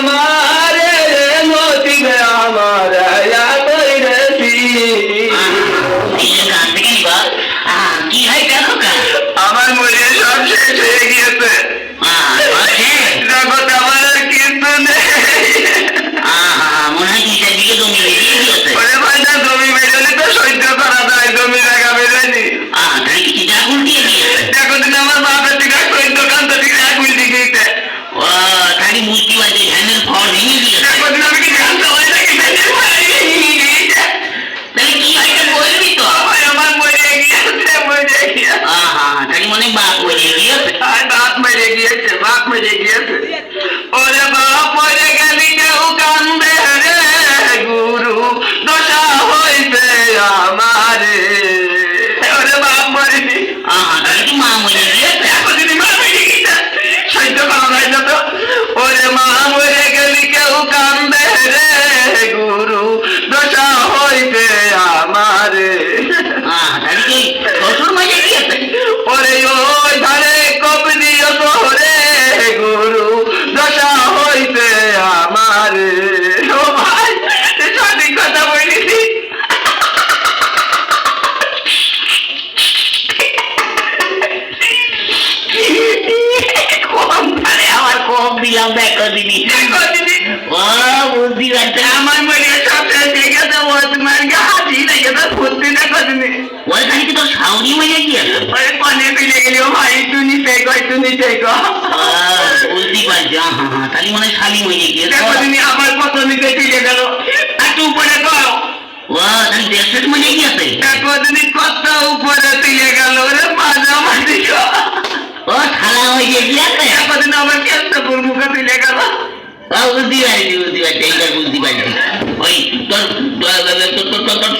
আমারে হয় বাপ মরে গিয়েছে। আর বাপ মরে গিয়েছে বাপ মরে গিয়েছে। ওরে বাপ মরে গেলি কেউ কান্দে রে গুরু দশা হইতে আমারে। ওরে বাপ মরে আহা, তাহলে কি মা মরে গিয়েছে? এখন যদি মা মরে গেছে সহ্য করা যায় না তো। ওরে মা মরে দিদি দেখো দিদি, ও বুদ্ধি বাজছে আমার মনে হয়ে গেছে ও তোমার হাসি লেগে তো ফুটতে ওই খালি কি তোর ওরে কনে গেলি ও ভাই তুই নিচে তুই নিচে বুদ্ধি আহা, তাহলে মনে শালি কত নিচে ফিরে গেল। একটু উপরে গো। ও তাহলে দেড়শো মরে গিয়েছে? দেখো দিদি কত উপরে গেল। রে মাঝামাঝি। ও থালা হয়ে গিয়েছে দেখো দিদি আমার কেষ্টপুর মুখে তুলে গেল ও পারিনি বুঝতে পারছি এইবার বুদ্ধি পারছি ওই তোর তোর তোর- তোর- তোর-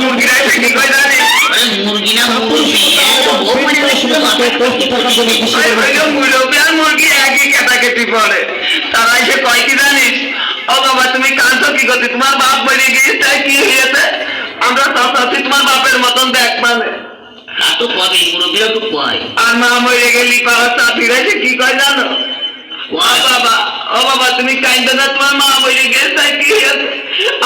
মুরগিরা কি কয় মুরগি মুরগি আর মুরগি একই কেটাকেটি পড়ে। তারা এসে কয় কি জানিস? ও বাবা তুমি কাঁদছো কি করতে তোমার বাপ মরে গিয়েছে তাই কি হয়েছে? আমরা চাচ্ছি তোমার বাপের মতন দেখ মানে। তো কবে? মুরগিও তো কয়। আর মা মরে গেলি পাড়া চাপিরা কি কয় জানো? ও বাবা ও বাবা তুমি কাইন্দো না তোমার মা মরে গেছে তাই কি হয়েছে?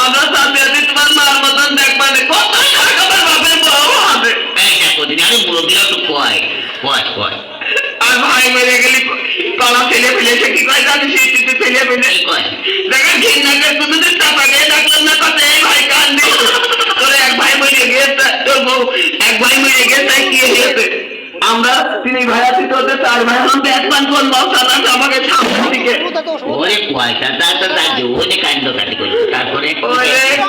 আমরা চাপি তোমার মার মতন দেখ মানে কত টাকা বাপের বউ হবে এই দেখো দিদি আরে মুরগিও তো কয় কয় কয় আর ভাই মরে গেলি কলা ফেলে ফেলেছে কি কয় জানিস তুই ফেলে ফেলে কয় দেখা ঘৃণাকে কোনোদিন চাপা গিয়ে ডাকলাম না কথা এই ভাই কান্দি তোর এক ভাই মরে গিয়েছে তোর বউ এক ভাই মরে গিয়েছে তাই কি হয়েছে আমরা তিনি ভাই আছি তোদের চার ভাই আমরা এক পান কোন বস্তা আমাকে সামনের দিকে ওরে তা তা কাটি ওরে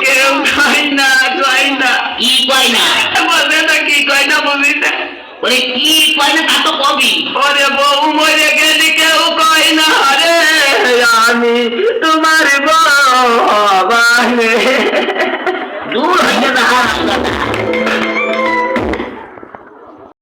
কেউ কয় না খাই না কি কয় না বলে না কি কয় না বুঝিস না ওরে কি কয় না তা তো কবি। ওরে বউ মরে গেলি কেউ কয় না রে আমি তোমার বউ